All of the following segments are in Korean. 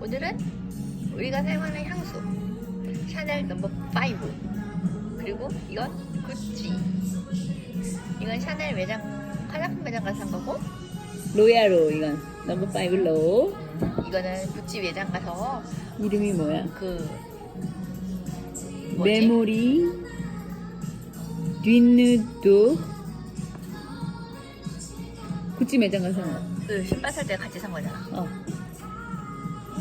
오늘은 우리가 사용하는 향수 샤넬 넘버 5 그리고 이건 구찌 이건 샤넬 매장 화장품 매장 가서 산 거고 로야로 이건 넘버 파이브 로 이거는 구찌 매장 가서 이름이 뭐야? 그 뭐지? 메모리 뒷누드 구찌 매장 가서 산 거. 그 신발 살 때 같이 산 거잖아 어.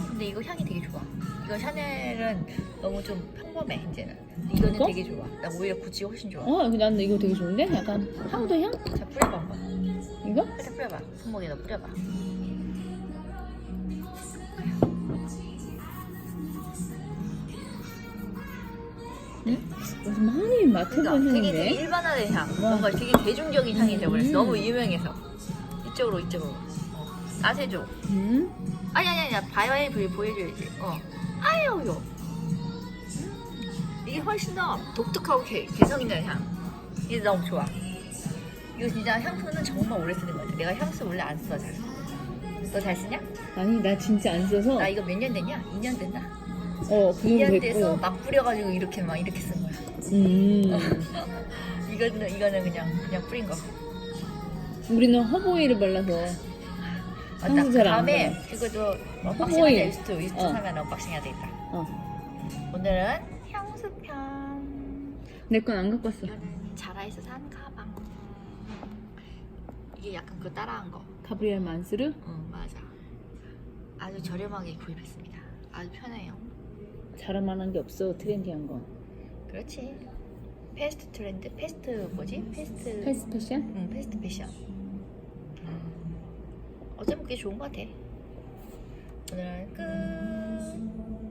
근데 이거 향이 되게 좋아 이거 샤넬은 너무 좀 평범해 이제는 이거는 이거? 되게 좋아 나 오히려 구찌가 훨씬 좋아 어, 난 이거 되게 좋은데? 약간 향도 향? 자 뿌려봐 한번 이거? 살짝 뿌려봐 손목에다 뿌려봐 무슨 많이 그러니까 되게? 일반화된 향 와. 뭔가 되게 대중적인 향이 돼버렸어 음. 너무 유명해서 이쪽으로 이쪽으로 어. 나세줘 음? 아니 아니 아니 바이바이 보여, 보여줘야지 어 아유 요 음. 이게 훨씬 더 독특하고 개, 개성 있는 향 이게 너무 좋아 이거 진짜 향수는 정말 오래 쓰는 것 같아 내가 향수 원래 안 써 잘. 너 잘 쓰냐? 아니 나 진짜 안 써서 나 이거 몇 년 됐냐? 2년 됐나? 어, 그 2년 정도 돼서 됐고 막 뿌려가지고 이렇게 막 이렇게 쓴 거야 음. 이거는 이거는 그냥 그냥 뿌린 거 우리는 허브오일을 발라서 맞다. 잘안 다음에. 그것도 언박싱 하자. 허브오일. 유스트 유스트 어. 사면 언박싱 해야 되겠다. 어. 오늘은 향수편. 내 건 안 갖고 왔어 이거는 자라에서 산 가방. 이게 약간 그거 따라한 거. 가브리엘 만스르? 응 맞아. 아주 저렴하게 구입했습니다. 아주 편해요. 자랑만한 게 없어 트렌디한 거 그렇지. 패스트 트렌드, 패스트 뭐지? 패스트. 패스 패션? 응 패스트 패션. 어제 먹기 좋은 것 같아. 오늘은 끝.